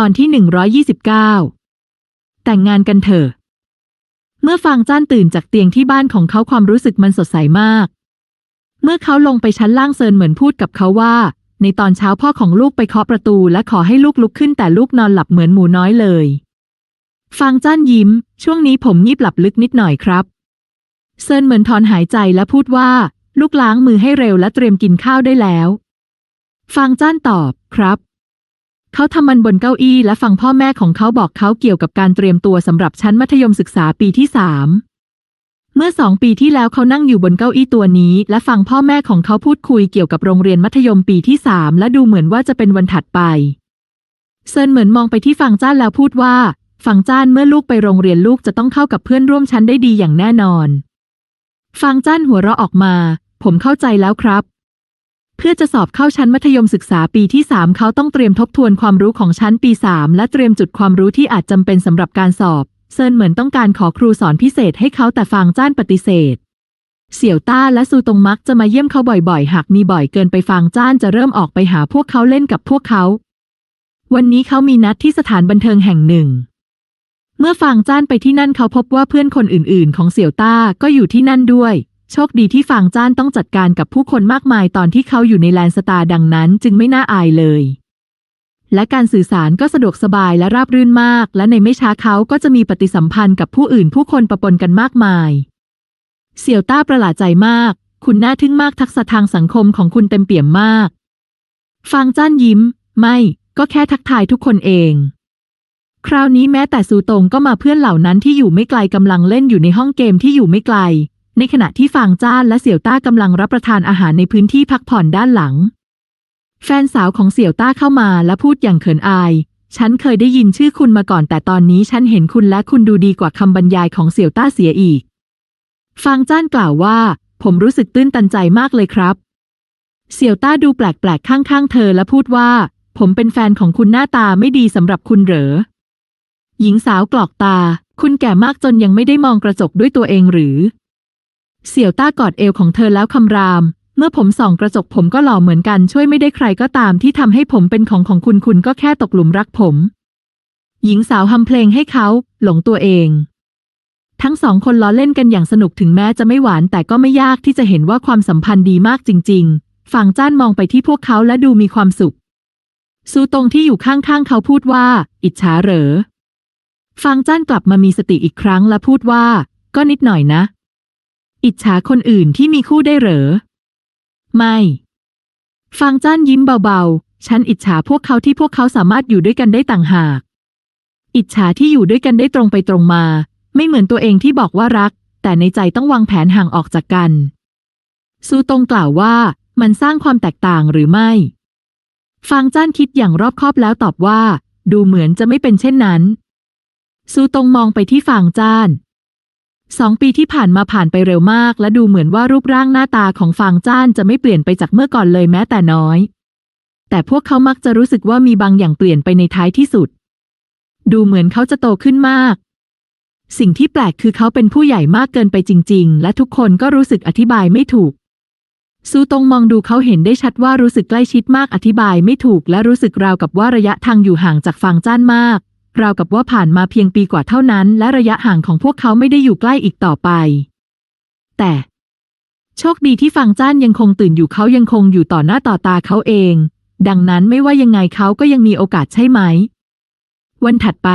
ตอนที่ 129 แต่งงานกันเถอะ เมื่อฟางจ้านตื่นจากเตียงที่บ้านของเขาความรู้สึกมันสดใสมาก เมื่อเขาลงไปชั้นล่างเซินเหมือนพูดกับเขาว่า ในตอนเช้าพ่อของลูกไปเคาะประตูและขอให้ลูกลุกขึ้นแต่ลูกนอนหลับเหมือนหมูน้อยเลย ฟางจ้านยิ้ม ช่วงนี้ผมงีบหลับลึกนิดหน่อยครับ เซินเหมือนถอนหายใจและพูดว่า ลูกล้างมือให้เร็วและเตรียมกินข้าวได้แล้ว ฟางจ้านตอบครับ เขาทำมันบนเก้าอี้และฟังพ่อแม่ของเขาบอกเขาเกี่ยวกับการเตรียมตัวสำหรับชั้นมัธยมศึกษาปีที่สามเมื่อสองปีที่แล้วเขานั่งอยู่บนเก้าอี้ตัวนี้ และฟังพ่อแม่ของเขาพูดคุยเกี่ยวกับโรงเรียนมัธยมปีที่สามและดูเหมือนว่าจะเป็นวันถัดไป เซินเหมือนมองไปที่ฟังจ้านแล้วพูดว่าฟังจ้านเมื่อลูกไปโรงเรียนลูกจะต้องเข้ากับเพื่อนร่วมชั้นได้ดีอย่างแน่นอน ฟังจ้านหัวเราะออกมา ผมเข้าใจแล้วครับ เพื่อจะสอบเข้าชั้นมัธยมศึกษาปีที่ 3 เขาต้องเตรียมทบทวนความรู้ของชั้นปี 3 และเตรียมจุดความรู้ที่อาจจำเป็นสำหรับการสอบ เซินเหมือนต้องการขอครูสอนพิเศษให้เขาแต่ฟางจ้านปฏิเสธ เสี่ยวต้าและซูตงมักจะมาเยี่ยมเขาบ่อยๆ หากมีบ่อยเกินไปฟางจ้านจะเริ่มออกไปหาพวกเขาเล่นกับพวกเขา วันนี้เขามีนัดที่สถานบันเทิงแห่งหนึ่ง เมื่อฟางจ้านไปที่นั่นเขาพบว่าเพื่อนคนอื่นๆ ของเสี่ยวต้าก็อยู่ที่นั่นด้วย โชคดีที่ฟางจ้านต้องจัดการกับผู้คนมากมายตอนที่เขาอยู่ในแลนสตาร์ดังนั้นจึงไม่น่าอายเลย และการสื่อสารก็สะดวกสบายและราบรื่นมาก และในไม่ช้าเขาก็จะมีปฏิสัมพันธ์กับผู้อื่นผู้คนปะปนกันมากมาย เสี่ยวต้าประหลาดใจมาก คุณน่าทึ่งมากทักษะทางสังคมของคุณเต็มเปี่ยมมาก ฟางจ้านยิ้ม ไม่ก็แค่ทักทายทุกคนเอง คราวนี้แม้แต่ซูตงก็มาเพื่อนเหล่านั้นที่อยู่ไม่ไกลกำลังเล่นอยู่ในห้องเกมที่อยู่ไม่ไกล ในขณะที่ฟางจ้านและเสี่ยวต้ากำลังรับประทานอาหารในพื้นที่พักผ่อนด้านหลัง แฟนสาวของเสี่ยวต้าเข้ามาและพูดอย่างเขินอาย ฉันเคยได้ยินชื่อคุณมาก่อน แต่ตอนนี้ฉันเห็นคุณและคุณดูดีกว่าคำบรรยายของเสี่ยวต้าเสียอีก ฟางจ้านกล่าวว่า ผมรู้สึกตื้นตันใจมากเลยครับ เสี่ยวต้าดูแปลกๆข้างๆ เธอและพูดว่า ผมเป็นแฟนของคุณหน้าตาไม่ดีสำหรับคุณเหรอ หญิงสาวกรอกตา คุณแก่มากจนยังไม่ได้มองกระจกด้วยตัวเองหรือ เสี่ยวต้ากอดเอวของเธอแล้วคำราม เมื่อผมส่องกระจกผมก็หล่อเหมือนกันช่วยไม่ได้ใครก็ตามที่ทำให้ผมเป็นของของคุณคุณก็แค่ตกหลุมรักผม หญิงสาวฮัมเพลงให้เขา หลงตัวเอง ทั้งสองคนล้อเล่นกันอย่างสนุกถึงแม้จะไม่หวานแต่ก็ไม่ยากที่จะเห็นว่าความสัมพันธ์ดีมากจริง ๆ ฝั่งจ้านมองไปที่พวกเขาและดูมีความสุข ซูตงที่อยู่ข้างๆเขาพูดว่า อิจฉาเหรอฟางจ้านกลับมามีสติอีกครั้งและพูดว่า ก็นิดหน่อยนะ อิจฉาคนอื่นที่มีคู่ได้เหรอ ไม่ ฟางจ้านยิ้มเบาๆ ฉันอิจฉาพวกเขาที่พวกเขาสามารถอยู่ด้วยกันได้ต่างหาก อิจฉาที่อยู่ด้วยกันได้ตรงไปตรงมา ไม่เหมือนตัวเองที่บอกว่ารัก แต่ในใจต้องวางแผนห่างออกจากกัน ซูตงกล่าวว่ามันสร้างความแตกต่างหรือไม่ ฟางจ้านคิดอย่างรอบคอบแล้วตอบว่า ดูเหมือนจะไม่เป็นเช่นนั้น ซูตงมองไปที่ฟางจ้าน สองปีที่ผ่านมาผ่านไปเร็วมาก และดูเหมือนว่ารูปร่างหน้าตาของฟางจ้านจะไม่เปลี่ยนไปจากเมื่อก่อนเลยแม้แต่น้อย แต่พวกเขามักจะรู้สึกว่ามีบางอย่างเปลี่ยนไปในท้ายที่สุด ดูเหมือนเขาจะโตขึ้นมาก สิ่งที่แปลกคือเขาเป็นผู้ใหญ่มากเกินไปจริง ๆ และทุกคนก็รู้สึกอธิบายไม่ถูก ซูตงมองดูเขาเห็นได้ชัดว่ารู้สึกใกล้ชิดมากอธิบายไม่ถูก และรู้สึกราวกับว่าระยะทางอยู่ห่างจากฟางจ้านมาก ราวกับว่าผ่านมาเพียงปีกว่าเท่านั้น และระยะห่างของพวกเขาไม่ได้อยู่ใกล้อีกต่อไป แต่โชคดีที่ฟางจ้านยังคงตื่นอยู่เขายังคงอยู่ต่อหน้าต่อตาเขาเอง ดังนั้นไม่ว่ายังไงเขาก็ยังมีโอกาสใช่ไหม วันถัดไป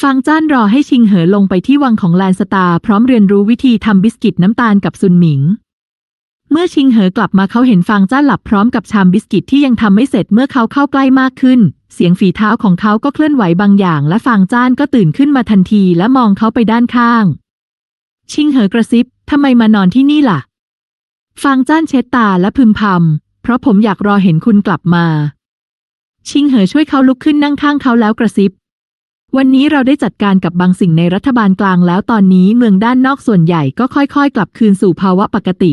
ฟางจ้านรอให้ชิงเหอลงไปที่วังของแลนสตาร์พร้อมเรียนรู้วิธีทำบิสกิตน้ำตาลกับซุนหมิง เมื่อชิงเหอกลับมาเขาเห็นฟางจ้านหลับพร้อมกับชามบิสกิตที่ยังทำไม่เสร็จเมื่อเขาเข้าใกล้มากขึ้น เสียงฝีเท้าของเขาก็เคลื่อนไหวบางอย่าง และฟางจ้านก็ตื่นขึ้นมาทันทีและมองเขาไปด้านข้าง ชิงเหอกระซิบทำไมมานอนที่นี่ล่ะ ฟางจ้านเช็ดตาและพึมพำเพราะผมอยากรอเห็นคุณกลับมา ชิงเหอช่วยเขาลุกขึ้นนั่งข้างเขาแล้วกระซิบวันนี้เราได้จัดการกับบางสิ่งในรัฐบาลกลางแล้วตอนนี้เมืองด้านนอกส่วนใหญ่ก็ค่อยๆ กลับคืนสู่ภาวะปกติ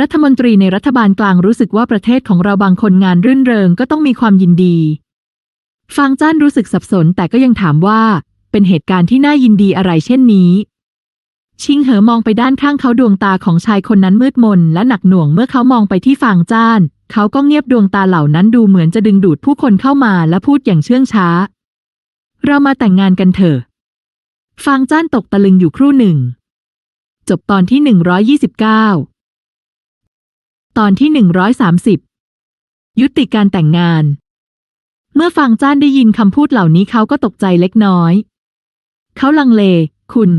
รัฐมนตรีในรัฐบาลกลางรู้สึกว่าประเทศของเราบางคนงานรื่นเริงก็ต้องมีความยินดี ฟางจ้านรู้สึกสับสนแต่ก็ยังถามว่า เป็นเหตุการณ์ที่น่ายินดีอะไรเช่นนี้ ชิงเหอมองไปด้านข้างเขาดวงตาของชายคนนั้นมืดมนและหนักหน่วงเมื่อเขามองไปที่ฟางจ้าน เขาก็เงียบดวงตาเหล่านั้นดูเหมือนจะดึงดูดผู้คนเข้ามาและพูดอย่างเชื่องช้า เรามาแต่งงานกันเถอะ ฟางจ้านตกตะลึงอยู่ครู่หนึ่ง จบตอนที่หนึ่งร้อยยี่สิบเก้า ตอนที่หนึ่งร้อยสามสิบยุติการแต่งงาน เมื่อฟางจ้านได้ยินคำพูดเหล่านี้เขาก็ตกใจเล็กน้อย เขาลังเล คุณ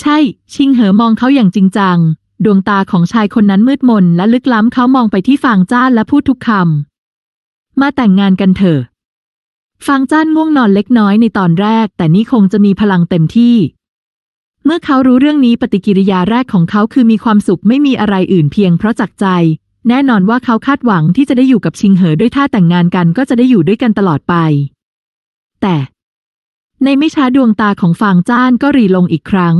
ใช่ ชิงเหอมองเขาอย่างจริงจัง ดวงตาของชายคนนั้นมืดมนและลึกล้ำเขามองไปที่ฟางจ้านและพูดทุกคำ มาแต่งงานกันเถอะ ฟางจ้านง่วงนอนเล็กน้อยในตอนแรก แต่นี่คงจะมีพลังเต็มที่ เมื่อเขารู้เรื่องนี้ปฏิกิริยาแรกของเขาคือมีความสุขไม่มีอะไรอื่นเพียงเพราะจักใจ แน่นอนว่าเขาคาดหวังที่จะได้อยู่กับชิงเหอด้วยถ้าแต่งงานกันก็จะได้อยู่ด้วยกันตลอดไป แต่ในไม่ช้าดวงตาของฟางจ้านก็รีลงอีกครั้ง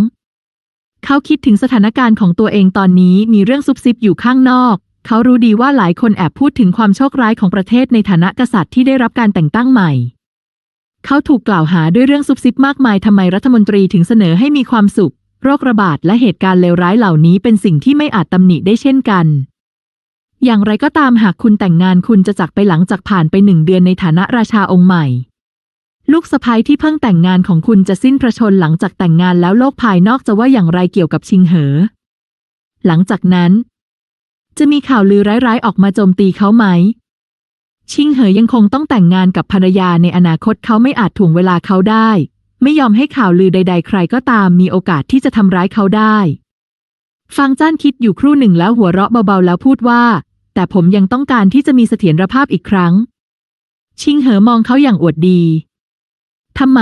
เขาคิดถึงสถานการณ์ของตัวเองตอนนี้มีเรื่องซุบซิบอยู่ข้างนอก เขารู้ดีว่าหลายคนแอบพูดถึงความโชคร้ายของประเทศในฐานะกษัตริย์ที่ได้รับการแต่งตั้งใหม่ เขาถูกกล่าวหาด้วยเรื่องซุบซิบมากมายทำไมรัฐมนตรีถึงเสนอให้มีความสุข โรคระบาดและเหตุการณ์เลวร้ายเหล่านี้เป็นสิ่งที่ไม่อาจตำหนิได้เช่นกัน อย่างไรก็ตามหากคุณแต่งงานคุณจะจากไปหลังจากผ่านไปหนึ่งเดือนในฐานะราชาองค์ใหม่ ลูกสะใภ้ที่เพิ่งแต่งงานของคุณจะสิ้นพระชนม์หลังจากแต่งงานแล้วโลกภายนอกจะว่าอย่างไรเกี่ยวกับชิงเหอ หลังจากนั้น จะมีข่าวลือร้ายๆออกมาโจมตีเขาไหม ชิงเหอยังคงต้องแต่งงานกับภรรยาในอนาคตเขาไม่อาจถ่วงเวลาเขาได้ ไม่ยอมให้ข่าวลือใด ๆ ใครก็ตามมีโอกาสที่จะทำร้ายเขาได้ ฟังจ้านคิดอยู่ครู่หนึ่งแล้วหัวเราะเบาๆแล้วพูดว่า แต่ผมยังต้องการที่จะมีเสถียรภาพอีกครั้ง ชิงเหอมองเขาอย่างอวดดีทำไม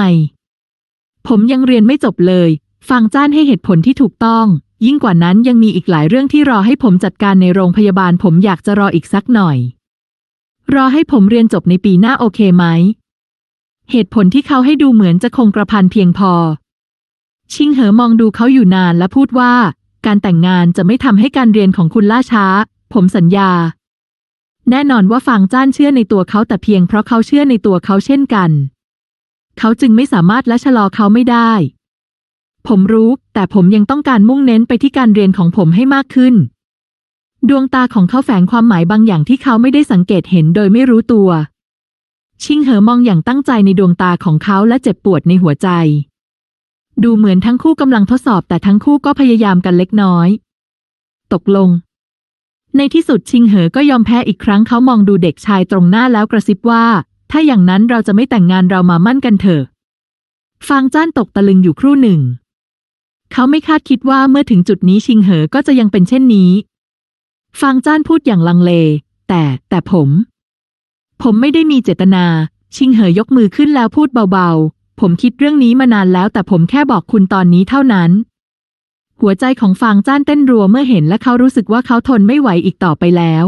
ผมยังเรียนไม่จบเลย ฟังจ้านให้เหตุผลที่ถูกต้อง ยิ่งกว่านั้นยังมีอีกหลายเรื่องที่รอให้ผมจัดการในโรงพยาบาลผมอยากจะรออีกสักหน่อย รอให้ผมเรียนจบในปีหน้าโอเคไหม เหตุผลที่เขาให้ดูเหมือนจะคงกระพันเพียงพอ ชิงเหอมองดูเขาอยู่นานและพูดว่า การแต่งงานจะไม่ทำให้การเรียนของคุณล่าช้า ผมสัญญา แน่นอนว่าฟางจ้านเชื่อในตัวเขาแต่เพียงเพราะเขาเชื่อในตัวเขาเช่นกัน เขาจึงไม่สามารถและชะลอเขาไม่ได้ผมรู้ แต่ผมยังต้องการมุ่งเน้นไปที่การเรียนของผมให้มากขึ้น ดวงตาของเขาแฝงความหมายบางอย่างที่เขาไม่ได้สังเกตเห็นโดยไม่รู้ตัว ชิงเหอมองอย่างตั้งใจในดวงตาของเขาและเจ็บปวดในหัวใจ ดูเหมือนทั้งคู่กำลังทดสอบแต่ทั้งคู่ก็พยายามกันเล็กน้อย ตกลง ในที่สุดชิงเหอก็ยอมแพ้อีกครั้งเขามองดูเด็กชายตรงหน้าแล้วกระซิบว่า ถ้าอย่างนั้นเราจะไม่แต่งงานเรามามั่นกันเถอะฟางจ้านตกตะลึงอยู่ครู่หนึ่ง เขาไม่คาดคิดว่าเมื่อถึงจุดนี้ชิงเหอก็จะยังเป็นเช่นนี้ ฟางจ้านพูดอย่างลังเล แต่แต่ผม ผมไม่ได้มีเจตนา ชิงเหอยกมือขึ้นแล้วพูดเบาๆ ผมคิดเรื่องนี้มานานแล้วแต่ผมแค่บอกคุณตอนนี้เท่านั้น หัวใจของฟางจ้านเต้นรัวเมื่อเห็นและเขารู้สึกว่าเขาทนไม่ไหวอีกต่อไปแล้ว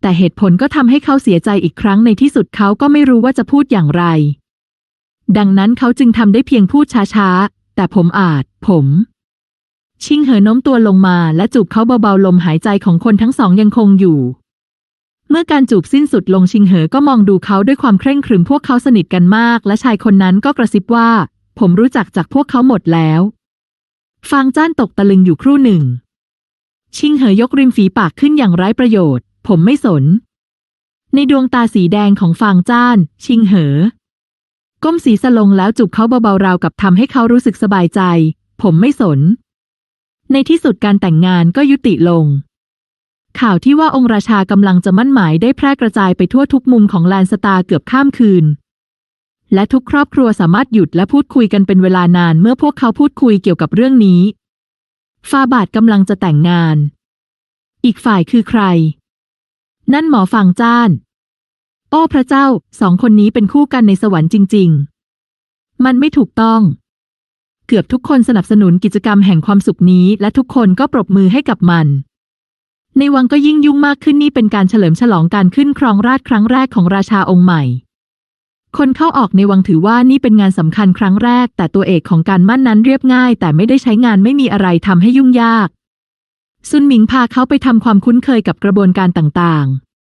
แต่เหตุผลก็ทำให้เขาเสียใจอีกครั้งในที่สุดเขาก็ไม่รู้ว่าจะพูดอย่างไร ดังนั้นเขาจึงทำได้เพียงพูดช้าๆ แต่ผมอาจ ผม ชิงเหอโน้มตัวลงมาและจูบเขาเบาๆลมหายใจของคนทั้งสองยังคงอยู่ เมื่อการจูบสิ้นสุดลงชิงเหอก็มองดูเขาด้วยความเคร่งครึมพวกเขาสนิทกันมาก และชายคนนั้นก็กระซิบว่า ผมรู้จักจากพวกเขาหมดแล้ว ฟางจ้านตกตะลึงอยู่ครู่หนึ่ง ชิงเหอยกริมฝีปากขึ้นอย่างไร้ประโยชน์ ผมไม่สน ในดวงตาสีแดงของฟางจ้าน ชิงเหอ ก้มศีรษะลงแล้วจูบเขาเบาๆราวกับทำให้เขารู้สึกสบายใจ ผมไม่สน ในที่สุดการแต่งงานก็ยุติลง ข่าวที่ว่าองค์ราชากำลังจะมั่นหมายได้แพร่กระจายไปทั่วทุกมุมของแลนสตาร์เกือบข้ามคืน และทุกครอบครัวสามารถหยุดและพูดคุยกันเป็นเวลานานเมื่อพวกเขาพูดคุยเกี่ยวกับเรื่องนี้ฟาบาทกำลังจะแต่งงาน อีกฝ่ายคือใคร นั่นหมอฟางจ้าน โอ้พระเจ้า สองคนนี้เป็นคู่กันในสวรรค์จริง ๆ มันไม่ถูกต้อง เกือบทุกคนสนับสนุนกิจกรรมแห่งความสุขนี้ และทุกคนก็ปรบมือให้กับมัน ในวังก็ยิ่งยุ่งมากขึ้นนี่เป็นการเฉลิมฉลองการขึ้นครองราชครั้งแรกของราชาองค์ใหม่ คนเข้าออกในวังถือว่านี่เป็นงานสำคัญครั้งแรก แต่ตัวเอกของการมั่นนั้นเรียบง่าย แต่ไม่ได้ใช้งานไม่มีอะไรทำให้ยุ่งยาก ซุนหมิงพาเขาไปทำความคุ้นเคยกับกระบวนการต่าง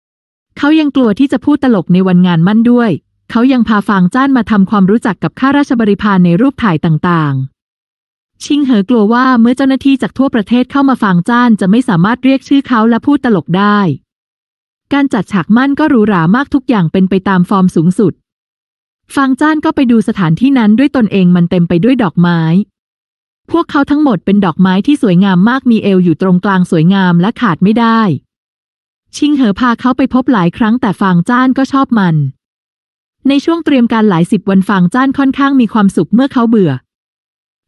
ๆ เขายังกลัวที่จะพูดตลกในวันงานมั่นด้วย เขายังพาฟางจ้านมาทำความรู้จักกับข้าราชบริพารในรูปถ่ายต่างๆ ชิงเหอกลัวว่าเมื่อเจ้าหน้าที่จากทั่วประเทศเข้ามาฟางจ้านจะไม่สามารถเรียกชื่อเขาและพูดตลกได้ การจัดฉากมั่นก็หรูหรามากทุกอย่างเป็นไปตามฟอร์มสูงสุด ฟางจ้านก็ไปดูสถานที่นั้นด้วยตนเองมันเต็มไปด้วยดอกไม้ พวกเขาทั้งหมดเป็นดอกไม้ที่สวยงามมากมีเอวอยู่ตรงกลางสวยงามและขาดไม่ได้ ชิงเหอพาเขาไปพบหลายครั้งแต่ฟางจ้านก็ชอบมัน ในช่วงเตรียมการหลายสิบวันฟางจ้านค่อนข้างมีความสุขเมื่อเขาเบื่อ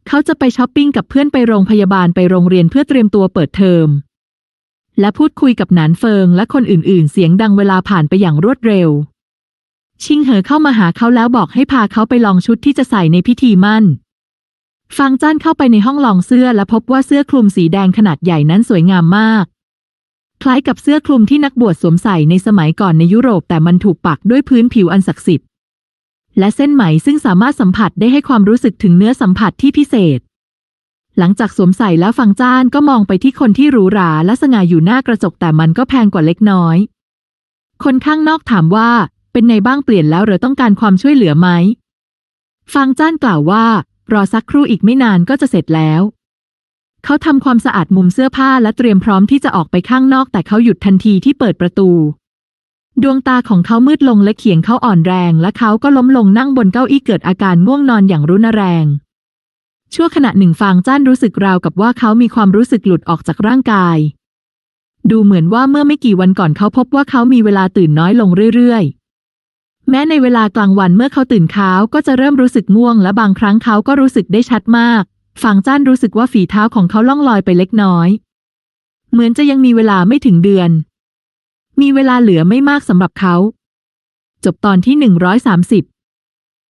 เขาจะไปช้อปปิ้งกับเพื่อนไปโรงพยาบาลไปโรงเรียนเพื่อเตรียมตัวเปิดเทอม และพูดคุยกับหนานเฟิงและคนอื่นๆ เสียงดังเวลาผ่านไปอย่างรวดเร็ว ชิงเหอเข้ามาหาเขาแล้วบอกให้พาเขาไปลองชุดที่จะใส่ในพิธีมั่นฟางจ้านเข้าไปในห้องลองเสื้อและพบว่าเสื้อคลุมสีแดงขนาดใหญ่นั้นสวยงามมาก คล้ายกับเสื้อคลุมที่นักบวชสวมใส่ในสมัยก่อนในยุโรปแต่มันถูกปักด้วยพื้นผิวอันศักดิ์สิทธิ์ และเส้นไหมซึ่งสามารถสัมผัสได้ให้ความรู้สึกถึงเนื้อสัมผัสที่พิเศษ หลังจากสวมใส่แล้วฟังจ้านก็มองไปที่คนที่หรูหราและสง่าอยู่หน้ากระจกแต่มันก็แพงกว่าเล็กน้อย คนข้างนอกถามว่า เป็นไงบ้างเปลี่ยนแล้วหรือต้องการความช่วยเหลือไหมฟังจ้านกล่าวว่า รอสักครู่อีกไม่นานก็จะเสร็จแล้ว เขาทำความสะอาดมุมเสื้อผ้าและเตรียมพร้อมที่จะออกไปข้างนอกแต่เขาหยุดทันทีที่เปิดประตู ดวงตาของเขามืดลงและเขียงเขาอ่อนแรง และเขาก็ล้มลงนั่งบนเก้าอี้เกิดอาการง่วงนอนอย่างรุนแรง ชั่วขณะหนึ่งฟางจ้านรู้สึกราวกับว่าเขามีความรู้สึกหลุดออกจากร่างกาย ดูเหมือนว่าเมื่อไม่กี่วันก่อนเขาพบว่าเขามีเวลาตื่นน้อยลงเรื่อยๆ แม้ในเวลากลางวันเมื่อเขาตื่นเขาก็จะเริ่มรู้สึกง่วง และบางครั้งเขาก็รู้สึกได้ชัดมากฟางจ้านรู้สึกว่าฝีเท้าของเขาล่องลอยไปเล็กน้อย เหมือนจะยังมีเวลาไม่ถึงเดือน มีเวลาเหลือไม่มากสำหรับเขา จบตอนที่ 130